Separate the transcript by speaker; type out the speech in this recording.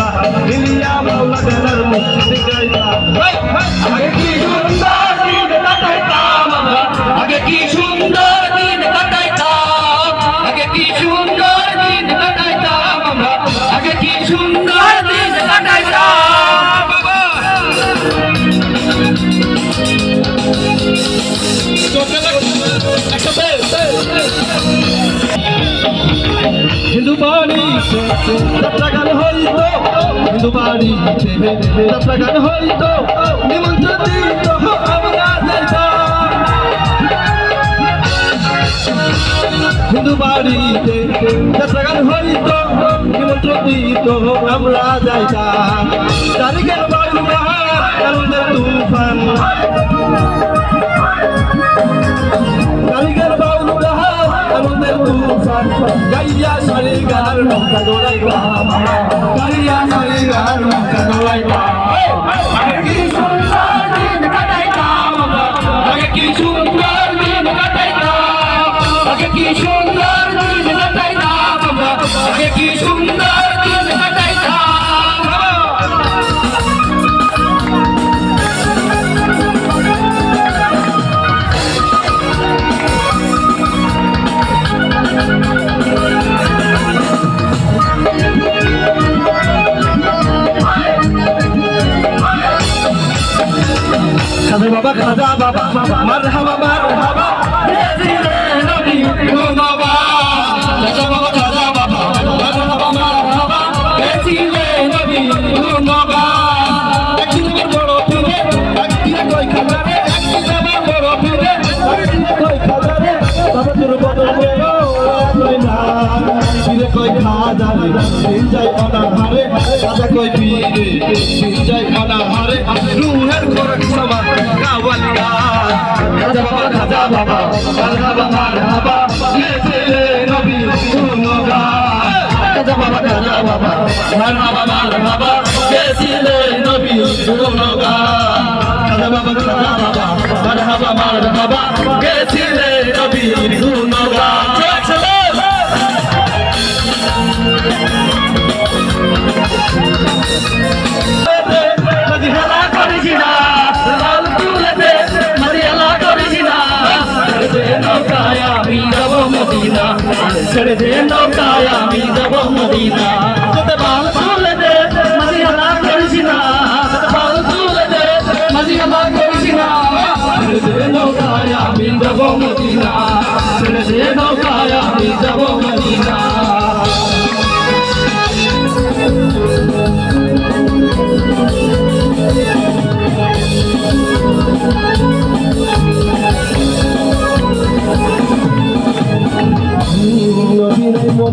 Speaker 1: दिलिया मोहम्मद যাত্রা গান হইত, হিন্দু বাড়ি যাত্রা গান হইত, নিমন্ত্রণ দিত হিন্দু বাড়িতে যাত্রা গান হইত, নিমন্ত্রণ দিত আমরা যাইতাম তারিখের বায়ু আনন্দের তুফান। বাউল বাহার আনন্দের তুফান। গাইয়া সারি গার নৌকা দৌড়াইবা গাইয়া সারি গার নৌকা দৌড়াইবা
Speaker 2: কি সুন্দর দিন কাটাইতাম আগে কি সুন্দর দিন কাটাইতাম আগে কি সুন্দর
Speaker 1: খাজা বাবা খাজা বাবা মার হাবা মার হাবা
Speaker 2: বেজিরে নবী গুনবা রাজা বাবা রাজা বাবা, মারহাবা মারহাবা। বেজিরে নবী গুনবা
Speaker 1: একদিনের বড় পীরে একদিনে কই খাজারে একদিনের বড় পীরে একদিনে কই খাজারে বাবা তোর বদল কই না পীরে কই খাজারে দিন যাই অনাহারে খাজা কই পীরে দিন যাই অনাহারে রুহের বাবা বাবা মারহাবা মারহাবা লেছিলে নবী গুনগান খাজা বাবা খাজা বাবা মারহাবা মারহাবা লেছিলে নবী গুনগান খাজা বাবা খাজা বাবা মারহাবা মারহাবা গেছিলে নবীর
Speaker 2: ছেড়ে দে নৌকায়